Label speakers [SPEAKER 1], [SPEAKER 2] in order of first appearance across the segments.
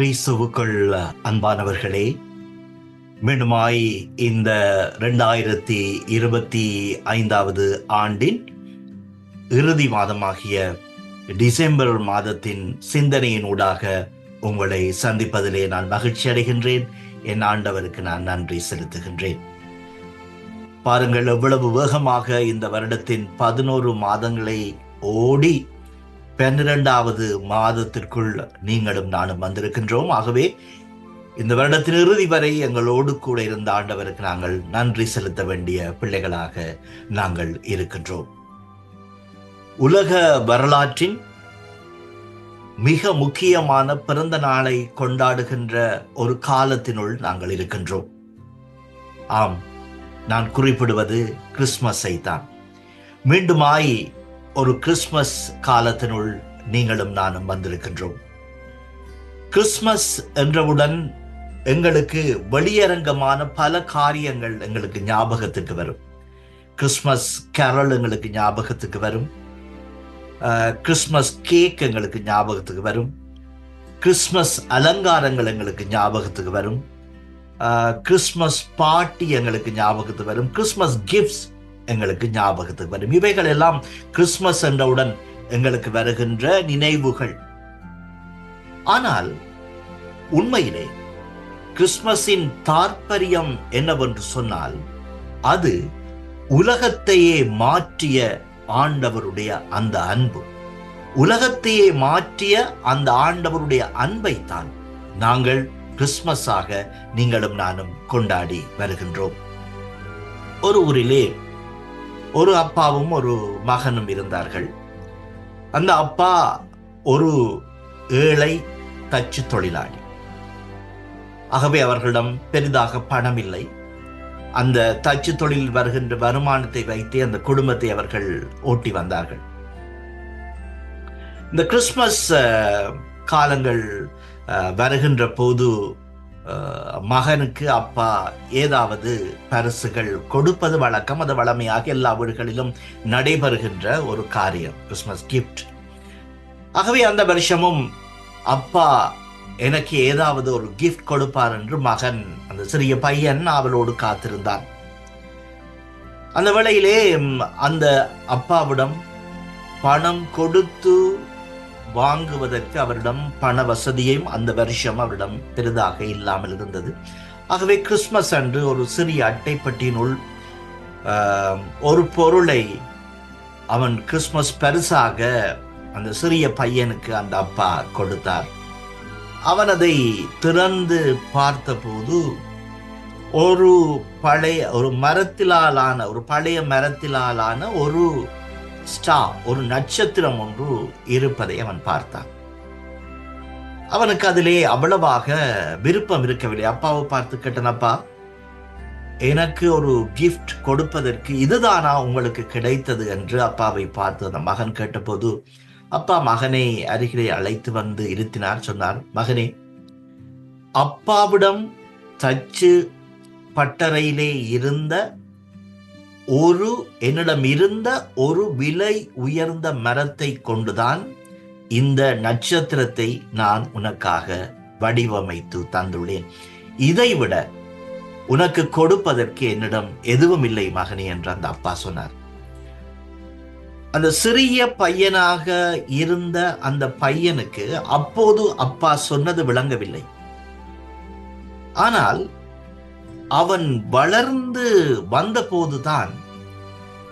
[SPEAKER 1] கிறிஸ்துவுக்குள் அன்பானவர்களே மீண்டுமாய் இந்த ரெண்டாயிரத்தி இருபத்தி ஐந்தாவது ஆண்டின் இறுதி மாதமாகிய டிசம்பர் மாதத்தின் சிந்தனையினூடாக உங்களை சந்திப்பதிலே நான் மகிழ்ச்சி அடைகின்றேன். என் ஆண்டவருக்கு நான் நன்றி செலுத்துகின்றேன். பாருங்கள் எவ்வளவு வேகமாக இந்த வருடத்தின் பதினோரு மாதங்களை ஓடி பன்னிரெண்டாவது மாதத்திற்குள் நீங்களும் நானும் வந்திருக்கின்றோம். ஆகவே இந்த வருடத்தின் இறுதி வரை எங்களோடு கூட இருந்த ஆண்டவருக்கு நாங்கள் நன்றி செலுத்த வேண்டிய பிள்ளைகளாக நாங்கள் இருக்கின்றோம். உலக வரலாற்றின் மிக முக்கியமான பிறந்த நாளை கொண்டாடுகின்ற ஒரு காலத்தினுள் நாங்கள் இருக்கின்றோம். ஆம் நான் குறிப்பிடுவது கிறிஸ்மஸை தான் மீண்டுமாய் ஒரு கிறிஸ்மஸ் காலத்தினுள் நீங்களும் நானும் வந்திருக்கின்றோம். கிறிஸ்மஸ் என்றவுடன் எங்களுக்கு வெளியரங்கமான பல காரியங்கள் எங்களுக்கு ஞாபகத்துக்கு வரும். கிறிஸ்மஸ் கேரல் எங்களுக்கு ஞாபகத்துக்கு வரும். கிறிஸ்மஸ் கேக் எங்களுக்கு ஞாபகத்துக்கு வரும். கிறிஸ்மஸ் அலங்காரங்கள் எங்களுக்கு ஞாபகத்துக்கு வரும். கிறிஸ்மஸ் பார்ட்டி எங்களுக்கு ஞாபகத்துக்கு வரும். கிறிஸ்மஸ் கிஃப்ட்ஸ் எங்களுக்கு ஞாபகத்துக்கு வரும். இவைகள் எல்லாம் கிறிஸ்மஸ் என்றவுடன் எங்களுக்கு வருகின்ற நினைவுகள். ஆனால் உண்மையிலே கிறிஸ்மஸின் தாற்பயம் என்னவென்று சொன்னால் அது உலகத்தையே மாற்றிய ஆண்டவருடைய அந்த அன்பு. உலகத்தையே மாற்றிய அந்த ஆண்டவருடைய அன்பை தான் நாங்கள் கிறிஸ்மஸாக நீங்களும் நானும் கொண்டாடி வருகின்றோம். ஒரு ஊரிலே ஒரு அப்பாவும் ஒரு மகனும் இருந்தார்கள். அந்த அப்பா ஒரு ஏழை தச்சு தொழிலாளி. ஆகவே அவர்களிடம் பெரிதாக பணம் இல்லை. அந்த தச்சு தொழில் வருகின்ற வருமானத்தை வைத்து அந்த குடும்பத்தை அவர்கள் ஓட்டி வந்தார்கள். இந்த கிறிஸ்மஸ் காலங்கள் அஹ், வருகின்ற போது மகனுக்கு அப்பா ஏதாவது பரிசுகள் கொடுப்பது வழக்கம் அது வழமையாக எல்லா வீடுகளிலும் நடைபெறுகின்ற ஒரு காரியம் கிறிஸ்மஸ் கிஃப்ட் ஆகவே அந்த வருஷமும் அப்பா எனக்கு ஏதாவது ஒரு கிஃப்ட் கொடுப்பார் என்று மகன் அந்த சிறிய பையன் அவளோடு காத்திருந்தான். அந்த வேளையிலே அந்த அப்பாவிடம் பணம் கொடுத்து வாங்குவதற்கு அவரிடம் பண வசதியும் அந்த வருஷம் அவரிடம் பெரிதாக இல்லாமல் இருந்தது. ஆகவே கிறிஸ்மஸ் அன்று ஒரு சிறிய அட்டைப்பட்டியினுள் ஒரு பொருளை அவன் கிறிஸ்மஸ் பரிசாக அந்த சிறிய பையனுக்கு அந்த அப்பா கொடுத்தார். அவன் அதை திறந்து பார்த்தபோது ஒரு பழைய ஒரு மரத்திலாலான ஒரு பழைய மரத்திலாலான ஒரு ஸ்டார் ஒரு நட்சத்திரம் ஒன்று இருப்பதை அவன் பார்த்தான். அவனுக்கு அதிலே அவ்வளவாக விருப்பம் இருக்கவில்லை. அப்பாவை பார்த்து கேட்டனப்பா எனக்கு ஒரு கிஃப்ட் கொடுப்பதற்கு இதுதானா உங்களுக்கு கிடைத்தது? என்று அப்பாவை பார்த்து அந்த மகன் கேட்டபோது அப்பா மகனை அருகிலே அழைத்து வந்து இருத்தினார். சொன்னார் மகனே அப்பாவிடம் தச்சு பட்டறையிலே இருந்த ஒரு என்னிடம் இருந்த ஒரு விலை உயர்ந்த மரத்தை கொண்டுதான் இந்த நட்சத்திரத்தை நான் உனக்காக வடிவமைத்து தந்துள்ளேன். இதைவிட உனக்கு கொடுப்பதற்கு என்னிடம் எதுவும் இல்லை மகனே என்று அந்த அப்பா சொன்னார். அந்த சிறிய பையனாக இருந்த அந்த பையனுக்கு அப்போது அப்பா சொன்னது விளங்கவில்லை. ஆனால் அவன் வளர்ந்து வந்தபோதுதான்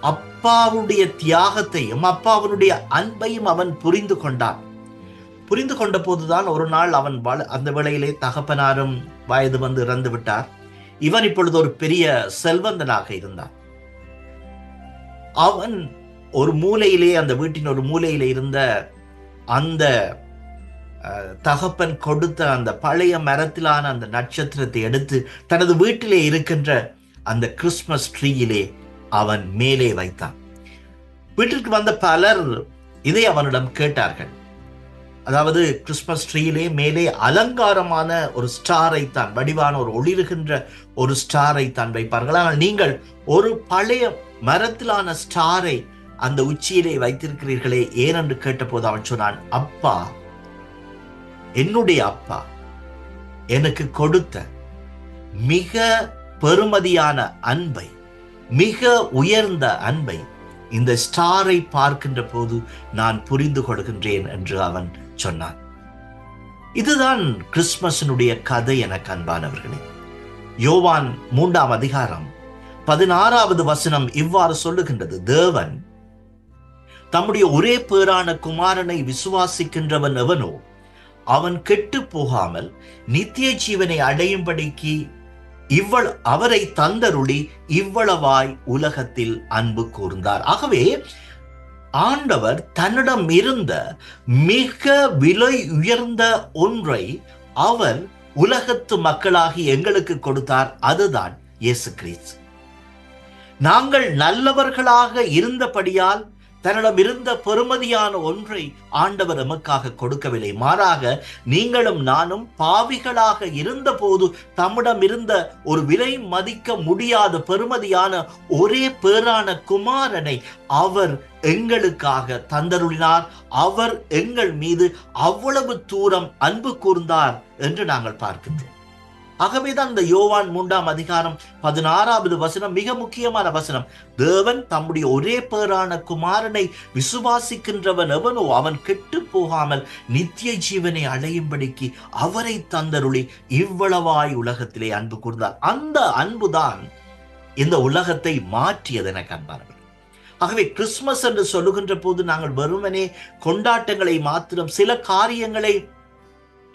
[SPEAKER 1] அப்பாவுடைய தியாகத்தையும் அப்பாவுடைய அன்பையும் அவன் புரிந்து கொண்டான். புரிந்து கொண்ட போதுதான் ஒரு நாள் அவன் வள அந்த வேளையிலே தகப்பனாரும் வயது வந்து இறந்து விட்டார். இவன் இப்பொழுது ஒரு பெரிய செல்வந்தனாக இருந்தான். அவன் ஒரு மூலையிலே அந்த வீட்டின் ஒரு மூலையிலே இருந்த அந்த தகப்பன் கொடுத்த அந்த பழைய மரத்திலான அந்த நட்சத்திரத்தை எடுத்து தனது வீட்டிலே இருக்கின்ற அந்த கிறிஸ்மஸ் ட்ரீயிலே அவன் மேலே வைத்தான். வீட்டிற்கு வந்த பலர் இதை அவனிடம் கேட்டார்கள். அதாவது கிறிஸ்மஸ் ட்ரீயிலே மேலே அலங்காரமான ஒரு ஸ்டாரை தான் வடிவான ஒரு ஒளிருகின்ற ஒரு ஸ்டாரை தான் வைப்பார்கள். ஆனால் நீங்கள் ஒரு பழைய மரத்திலான ஸ்டாரை அந்த உச்சியிலே வைத்திருக்கிறீர்களே ஏனென்று கேட்டபோது அவன் சொன்னான் அப்பா என்னுடைய அப்பா எனக்கு கொடுத்த மிக பெருமதியான அன்பை மிக உயர்ந்த அன்பை இந்த ஸ்டாரை பார்க்கின்ற போது நான் புரிந்து கொள்கின்றேன் என்று அவன் சொன்னான். இதுதான் கிறிஸ்மஸினுடைய கதை எனக்கு அன்பானவர்களே யோவான் மூன்றாம் அதிகாரம் பதினாறாவது வசனம் இவ்வாறு சொல்லுகின்றது. தேவன் தம்முடைய ஒரே பேரான குமாரனை விசுவாசிக்கின்றவன் எவனோ அவன் கெட்டு போகாமல் நித்திய ஜீவனை அடையும்படிக்கு இவ்வள அவரை தந்தருளி இவ்வளவாய் உலகத்தில் அன்பு கூர்ந்தார். ஆகவே ஆண்டவர் தன்னிடம் இருந்த மிக விலை உயர்ந்த ஒன்றை அவர் உலகத்து மக்களாகி எங்களுக்கு கொடுத்தார். அதுதான் இயேசு கிறிஸ்து. நாங்கள் நல்லவர்களாக இருந்தபடியால் தன்னிடம் இருந்த பெருமதியான ஒன்றை ஆண்டவர் எமக்காக கொடுக்கவில்லை. மாறாக நீங்களும் நானும் பாவிகளாக இருந்தபோது தம்மிடம் இருந்த ஒரு விலை மதிக்க முடியாத பெருமதியான ஒரே பேரான குமாரனை அவர் எங்களுக்காக தந்தருளினார். அவர் எங்கள் மீது அவ்வளவு தூரம் அன்பு கூர்ந்தார் என்று நாங்கள் பார்க்கின்றோம். ஆகவேதான் இந்த யோவான் மூன்றாம் அதிகாரம் பதினாறாவது வசனம் மிக முக்கியமான வசனம். தேவன் தம்முடைய ஒரே பேரான குமாரனை விசுவாசிக்கின்றவன் எவனோ அவன் கெட்டு போகாமல் நித்திய ஜீவனை அடையும்படிக்கு அவரை தந்தருளி இவ்வளவாய் உலகத்திலே அன்பு கூர்ந்தார். அந்த அன்புதான் இந்த உலகத்தை மாற்றியது என காண்பார்கள். ஆகவே கிறிஸ்மஸ் என்று சொல்லுகின்ற போது நாங்கள் வெறுமனே கொண்டாட்டங்களை மாத்திரம் சில காரியங்களை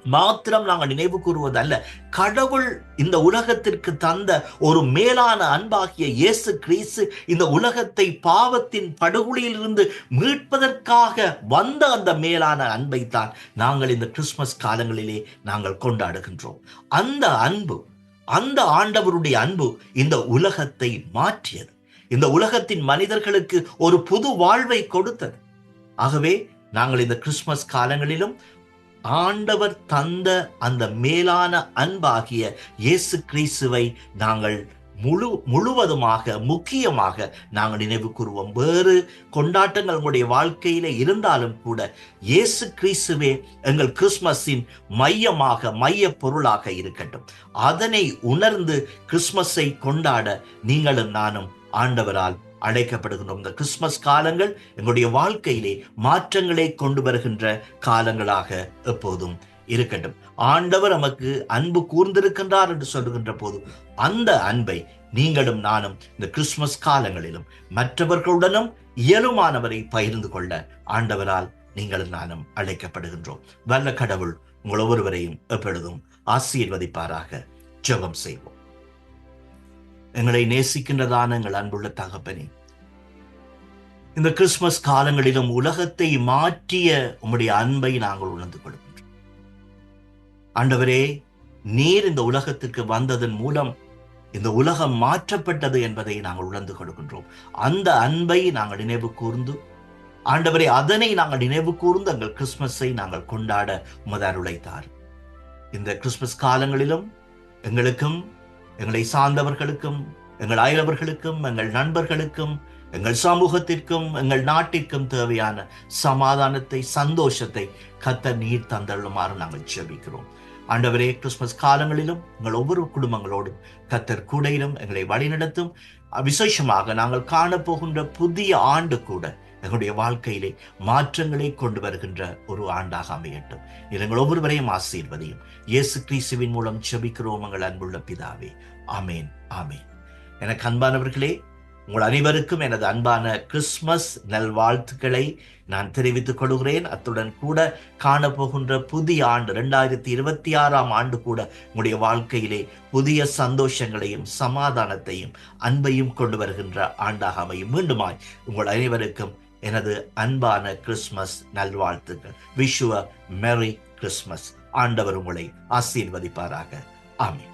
[SPEAKER 1] மாத்திரம் நாங்கள் நினைவு கூறுவதல்ல. கடவுள் இந்த உலகத்திற்கு தந்த ஒரு மேலான அன்பாகிய இயேசு கிறிஸ்து இந்த உலகத்தை பாவத்தின் படுகொலியிலிருந்து மீட்பதற்காக வந்த அந்த மேலான அன்பை தான் நாங்கள் இந்த கிறிஸ்துமஸ் காலங்களிலே நாங்கள் கொண்டாடுகின்றோம். அந்த அன்பு அந்த ஆண்டவருடைய அன்பு இந்த உலகத்தை மாற்றியது. இந்த உலகத்தின் மனிதர்களுக்கு ஒரு புது வாழ்வை கொடுத்தது. ஆகவே நாங்கள் இந்த கிறிஸ்துமஸ் காலங்களிலும் ஆண்டவர் தந்த அந்த மேலான அன்பாகிய இயேசு கிறிஸ்துவை நாங்கள் முழு முழுவதுமாக முக்கியமாக நாங்கள் நினைவு கூறுவோம். வேறு கொண்டாட்டங்கள் உங்களுடைய வாழ்க்கையில இருந்தாலும் கூட இயேசு கிறிஸ்துவே எங்கள் கிறிஸ்மஸின் மையமாக மைய பொருளாக இருக்கட்டும். அதனை உணர்ந்து கிறிஸ்மஸை கொண்டாட நீங்களும் நானும் ஆண்டவரால் அழைக்கப்படுகின்றோம். இந்த கிறிஸ்துமஸ் காலங்கள் எங்களுடைய வாழ்க்கையிலே மாற்றங்களை கொண்டு வருகின்ற காலங்களாக எப்போதும் இருக்கட்டும். ஆண்டவர் நமக்கு அன்பு கூர்ந்திருக்கின்றார் என்று சொல்லுகின்ற போது அந்த அன்பை நீங்களும் நானும் இந்த கிறிஸ்துமஸ் காலங்களிலும் மற்றவர்களுடனும் இயலுமானவரை பகிர்ந்து கொள்ள ஆண்டவரால் நீங்களும் நானும் அழைக்கப்படுகின்றோம். வல்ல கடவுள் உங்கள் ஒவ்வொருவரையும் எப்பொழுதும் ஆசீர்வதிப்பாராக. ஜெபம் செய்வோம். எங்களை நேசிக்கின்றதான எங்கள் அன்புள்ள தகப்பனே. இந்த கிறிஸ்துமஸ் காலங்களிலும் உலகத்தை மாற்றிய உம்முடைய அன்பை நாங்கள் உணர்ந்து கொள்கின்றோம். ஆண்டவரே நீர் இந்த உலகத்திற்கு வந்ததன் மூலம் இந்த உலகம் மாற்றப்பட்டது என்பதை நாங்கள் உணர்ந்து கொடுக்கின்றோம் அந்த அன்பை நாங்கள் நினைவு கூர்ந்து ஆண்டவரே அதனை நாங்கள் நினைவு கூர்ந்து எங்கள் கிறிஸ்துமஸை நாங்கள் கொண்டாட உமது அருளைத்தார் இந்த கிறிஸ்துமஸ் காலங்களிலும் எங்களுக்கும் எங்களை சார்ந்தவர்களுக்கும் எங்கள் அயலவர்களுக்கும் எங்கள் நண்பர்களுக்கும் எங்கள் சமூகத்திற்கும் எங்கள் நாட்டிற்கும் தேவையான சமாதானத்தை சந்தோஷத்தை கத்த நீர் தந்தள்ளுமாறு நாங்கள் ஜெபிக்கிறோம். ஆண்டவரே கிறிஸ்மஸ் காலங்களிலும் எங்கள் ஒவ்வொரு குடும்பங்களோடும் கத்தர் கூடையிலும் எங்களை வழிநடத்தும். விசேஷமாக நாங்கள் காணப்போகின்ற புதிய ஆண்டு கூட எங்களுடைய வாழ்க்கையிலே மாற்றங்களை கொண்டு வருகின்ற ஒரு ஆண்டாக அமையட்டும். எங்கள் ஒவ்வொருவரையும் ஆசீர்வதியும். இயேசு கிறிஸ்துவின் மூலம் செபிக்கிறோம் எங்கள் அன்புள்ள பிதாவே. ஆமேன் ஆமேன். எனக்கு அன்பானவர்களே உங்கள் அனைவருக்கும் எனது அன்பான கிறிஸ்மஸ் நல்வாழ்த்துக்களை நான் தெரிவித்துக் கொள்கிறேன். அத்துடன் கூட காணப்போகின்ற புதிய ஆண்டு ரெண்டாயிரத்தி இருபத்தி ஆறாம் ஆண்டு கூட உங்களுடைய வாழ்க்கையிலே புதிய சந்தோஷங்களையும் சமாதானத்தையும் அன்பையும் கொண்டு வருகின்ற ஆண்டாக அமையும். மீண்டுமாய் உங்கள் அனைவருக்கும் எனது அன்பான கிறிஸ்மஸ் நல்வாழ்த்துக்கள். விஷுவ மெரி கிறிஸ்மஸ் ஆண்டவர் உங்களை ஆசீர்வதிப்பாராக. ஆமீன்.